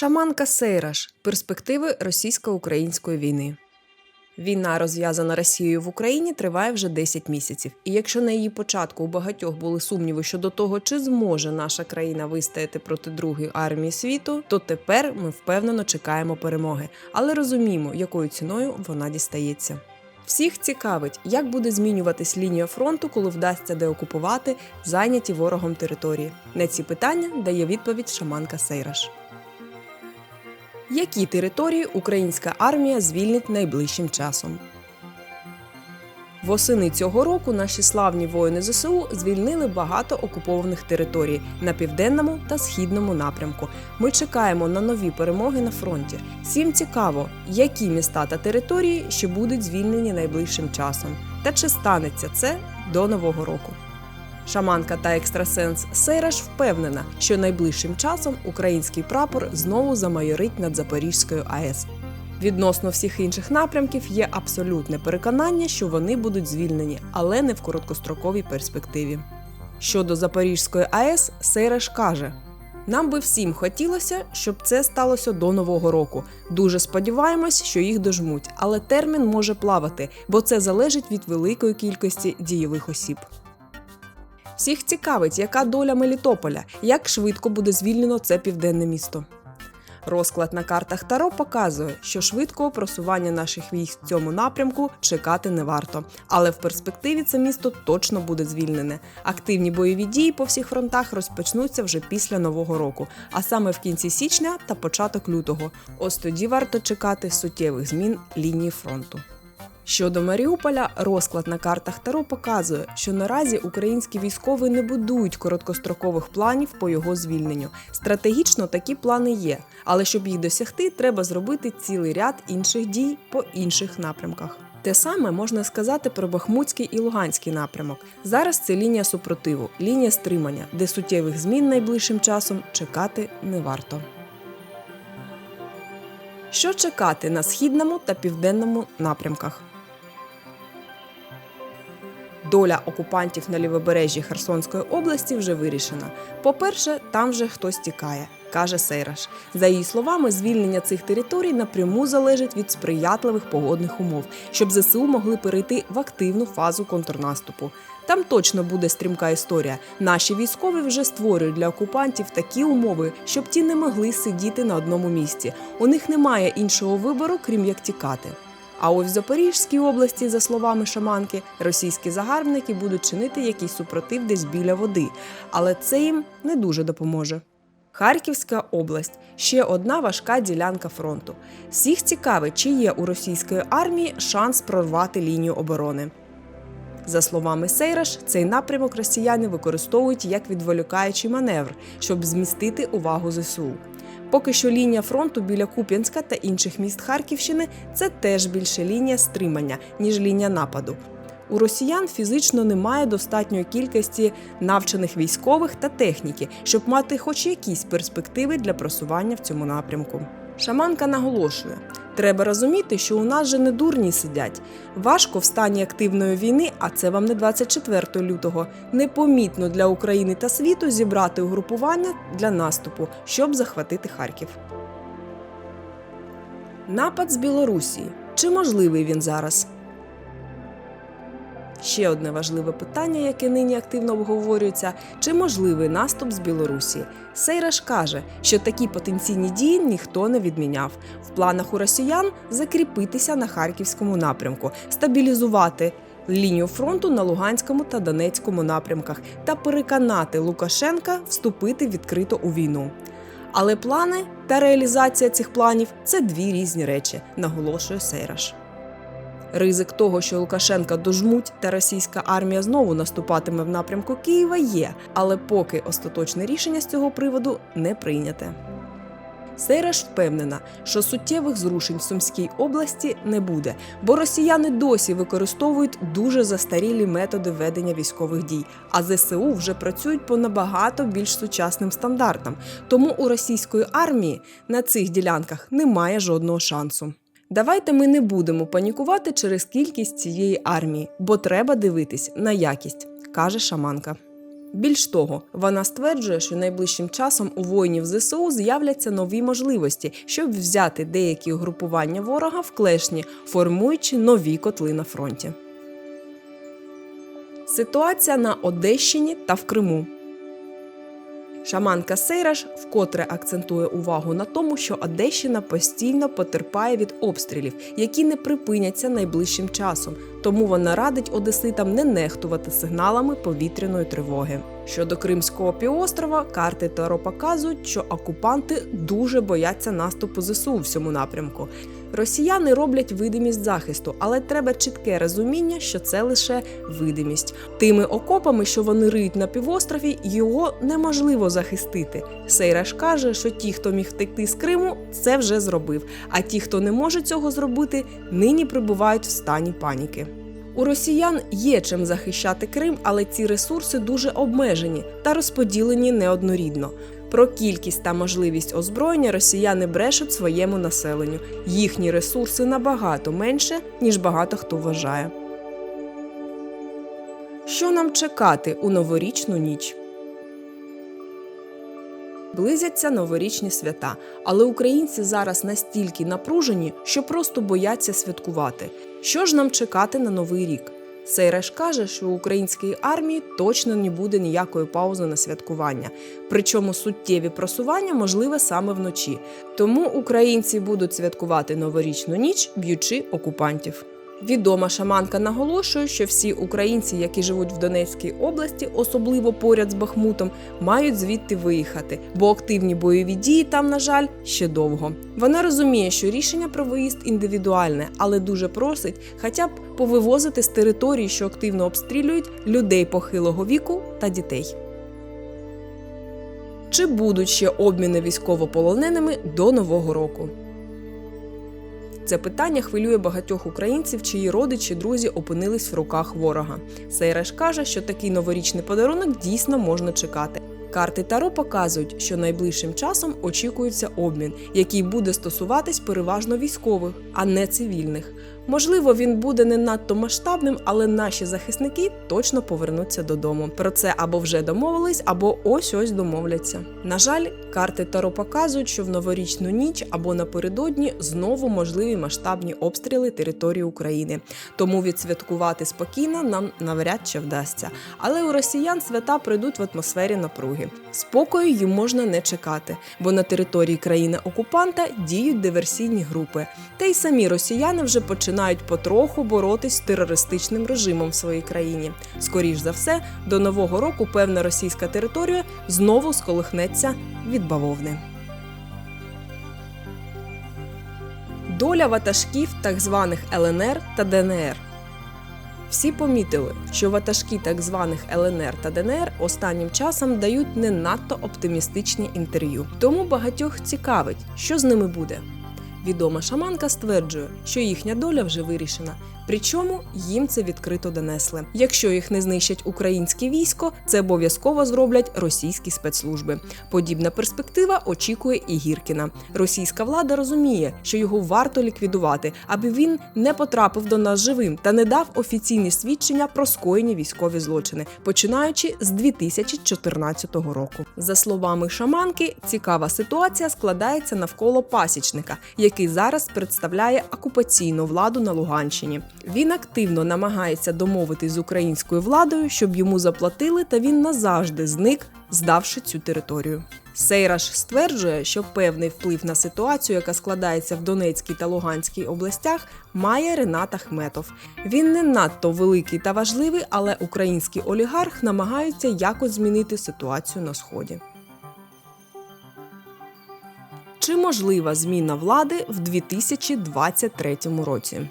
Шаманка Сейраш. Перспективи російсько-української війни. Війна, розв'язана Росією в Україні, триває вже 10 місяців. І якщо на її початку у багатьох були сумніви щодо того, чи зможе наша країна вистояти проти другої армії світу, то тепер ми впевнено чекаємо перемоги, але розуміємо, якою ціною вона дістається. Всіх цікавить, як буде змінюватись лінія фронту, коли вдасться деокупувати зайняті ворогом території. На ці питання дає відповідь шаманка Сейраш. Які території українська армія звільнить найближчим часом? Восени цього року наші славні воїни ЗСУ звільнили багато окупованих територій на південному та східному напрямку. Ми чекаємо на нові перемоги на фронті. Всім цікаво, які міста та території ще будуть звільнені найближчим часом, та чи станеться це до нового року. Шаманка та екстрасенс Сейраш впевнена, що найближчим часом український прапор знову замайорить над Запорізькою АЕС. Відносно всіх інших напрямків є абсолютне переконання, що вони будуть звільнені, але не в короткостроковій перспективі. Щодо Запорізької АЕС, Сейраш каже: нам би всім хотілося, щоб це сталося до нового року. Дуже сподіваємось, що їх дожмуть, але термін може плавати, бо це залежить від великої кількості дієвих осіб. Всіх цікавить, яка доля Мелітополя, як швидко буде звільнено це південне місто. Розклад на картах Таро показує, що швидкого просування наших військ в цьому напрямку чекати не варто. Але в перспективі це місто точно буде звільнене. Активні бойові дії по всіх фронтах розпочнуться вже після нового року, а саме в кінці січня та початок лютого. Ось тоді варто чекати суттєвих змін лінії фронту. Щодо Маріуполя, розклад на картах Таро показує, що наразі українські військові не будують короткострокових планів по його звільненню. Стратегічно такі плани є, але щоб їх досягти, треба зробити цілий ряд інших дій по інших напрямках. Те саме можна сказати про Бахмутський і Луганський напрямок. Зараз це лінія супротиву, лінія стримання, де суттєвих змін найближчим часом чекати не варто. Що чекати на східному та південному напрямках? Доля окупантів на лівобережжі Херсонської області вже вирішена. По-перше, там вже хтось тікає, каже Сейраш. За її словами, звільнення цих територій напряму залежить від сприятливих погодних умов, щоб ЗСУ могли перейти в активну фазу контрнаступу. Там точно буде стрімка історія. Наші військові вже створюють для окупантів такі умови, щоб ті не могли сидіти на одному місці. У них немає іншого вибору, крім як тікати. А ось в Запорізькій області, за словами шаманки, російські загарбники будуть чинити якийсь супротив десь біля води, але це їм не дуже допоможе. Харківська область ще одна важка ділянка фронту. Всіх цікавить, чи є у російської армії шанс прорвати лінію оборони. За словами Сейраш, цей напрямок росіяни використовують як відволікаючий маневр, щоб змістити увагу ЗСУ. Поки що лінія фронту біля Куп'янська та інших міст Харківщини це теж більше лінія стримання, ніж лінія нападу. У росіян фізично немає достатньої кількості навчених військових та техніки, щоб мати хоч якісь перспективи для просування в цьому напрямку. Шаманка наголошує: треба розуміти, що у нас же не дурні сидять. Важко в стані активної війни, а це вам не 24 лютого, непомітно для України та світу зібрати угрупування для наступу, щоб захватити Харків. Напад з Білорусі. Чи можливий він зараз? Ще одне важливе питання, яке нині активно обговорюється: чи можливий наступ з Білорусі? Сейраш каже, що такі потенційні дії ніхто не відміняв. В планах у росіян закріпитися на харківському напрямку, стабілізувати лінію фронту на Луганському та Донецькому напрямках та переконати Лукашенка вступити відкрито у війну. Але плани та реалізація цих планів це дві різні речі, наголошує Сейраш. Ризик того, що Лукашенка дожмуть та російська армія знову наступатиме в напрямку Києва, є, але поки остаточне рішення з цього приводу не прийняте. Сейраш впевнена, що суттєвих зрушень в Сумській області не буде, бо росіяни досі використовують дуже застарілі методи ведення військових дій, а ЗСУ вже працюють по набагато більш сучасним стандартам. Тому у російської армії на цих ділянках немає жодного шансу. Давайте ми не будемо панікувати через кількість цієї армії, бо треба дивитись на якість, каже шаманка. Більш того, вона стверджує, що найближчим часом у воїнів ЗСУ з'являться нові можливості, щоб взяти деякі угрупування ворога в клешні, формуючи нові котли на фронті. Ситуація на Одещині та в Криму. Шаманка Сейраш вкотре акцентує увагу на тому, що Одещина постійно потерпає від обстрілів, які не припиняться найближчим часом. Тому вона радить одеситам не нехтувати сигналами повітряної тривоги. Щодо Кримського півострова, карти Таро показують, що окупанти дуже бояться наступу ЗСУ в цьому напрямку. Росіяни роблять видимість захисту, але треба чітке розуміння, що це лише видимість. Тими окопами, що вони риють на півострові, його неможливо захистити. Сейраш каже, що ті, хто міг втекти з Криму, це вже зробив. А ті, хто не може цього зробити, нині перебувають в стані паніки. У росіян є чим захищати Крим, але ці ресурси дуже обмежені та розподілені неоднорідно. Про кількість та можливість озброєння росіяни брешуть своєму населенню. Їхні ресурси набагато менше, ніж багато хто вважає. Що нам чекати у новорічну ніч? Близяться новорічні свята, але українці зараз настільки напружені, що просто бояться святкувати. Що ж нам чекати на новий рік? Сейреш каже, що у української армії точно не буде ніякої паузи на святкування. Причому суттєві просування можливе саме вночі. Тому українці будуть святкувати новорічну ніч, б'ючи окупантів. Відома шаманка наголошує, що всі українці, які живуть в Донецькій області, особливо поряд з Бахмутом, мають звідти виїхати, бо активні бойові дії там, на жаль, ще довго. Вона розуміє, що рішення про виїзд індивідуальне, але дуже просить хоча б повивозити з території, що активно обстрілюють людей похилого віку та дітей. Чи будуть ще обміни військовополоненими до нового року? Це питання хвилює багатьох українців, чиї родичі друзі опинились в руках ворога. Сейреш каже, що такий новорічний подарунок дійсно можна чекати. Карти Таро показують, що найближчим часом очікується обмін, який буде стосуватись переважно військових, а не цивільних. Можливо, він буде не надто масштабним, але наші захисники точно повернуться додому. Про це або вже домовились, або ось ось домовляться. На жаль, карти Таро показують, що в новорічну ніч або напередодні знову можливі масштабні обстріли території України. Тому відсвяткувати спокійно нам навряд чи вдасться. Але у росіян свята прийдуть в атмосфері напруги. Спокою їм можна не чекати, бо на території країни-окупанта діють диверсійні групи. Та й самі росіяни вже починають потроху боротись з терористичним режимом в своїй країні. Скоріш за все, до нового року певна російська територія знову сколихнеться від бавовни. Доля ватажків так званих ЛНР та ДНР. Всі помітили, що ватажки так званих ЛНР та ДНР останнім часом дають не надто оптимістичні інтерв'ю. Тому багатьох цікавить, що з ними буде. Відома шаманка стверджує, що їхня доля вже вирішена. Причому їм це відкрито донесли. Якщо їх не знищать українське військо, це обов'язково зроблять російські спецслужби. Подібна перспектива очікує і Гіркіна. Російська влада розуміє, що його варто ліквідувати, аби він не потрапив до нас живим та не дав офіційні свідчення про скоєні військові злочини, починаючи з 2014 року. За словами шаманки, цікава ситуація складається навколо пасічника, який зараз представляє окупаційну владу на Луганщині. Він активно намагається домовитись з українською владою, щоб йому заплатили, та він назавжди зник, здавши цю територію. Сейраш стверджує, що певний вплив на ситуацію, яка складається в Донецькій та Луганській областях, має Ренат Ахметов. Він не надто великий та важливий, але український олігарх намагається якось змінити ситуацію на сході. Чи можлива зміна влади в 2023 році?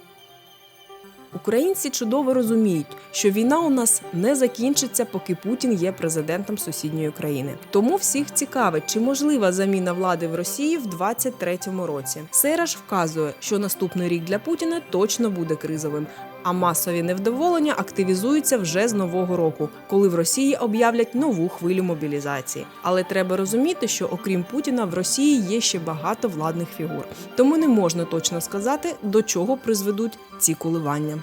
Українці чудово розуміють, що війна у нас не закінчиться, поки Путін є президентом сусідньої країни. Тому всіх цікавить, чи можлива заміна влади в Росії в 2023 році. Сераш вказує, що наступний рік для Путіна точно буде кризовим. А масові невдоволення активізуються вже з нового року, коли в Росії об'являть нову хвилю мобілізації. Але треба розуміти, що окрім Путіна в Росії є ще багато владних фігур, тому не можна точно сказати, до чого призведуть ці коливання.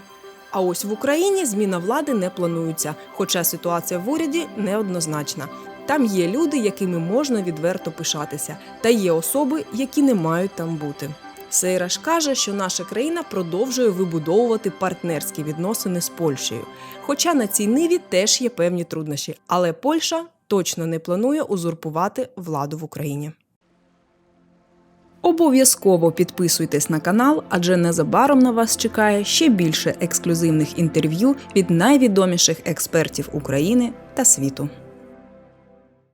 А ось в Україні зміна влади не планується, хоча ситуація в уряді неоднозначна. Там є люди, якими можна відверто пишатися, та є особи, які не мають там бути. Сейраш каже, що наша країна продовжує вибудовувати партнерські відносини з Польщею. Хоча на цій ниві теж є певні труднощі, але Польща точно не планує узурпувати владу в Україні. Обов'язково підписуйтесь на канал, адже незабаром на вас чекає ще більше ексклюзивних інтерв'ю від найвідоміших експертів України та світу.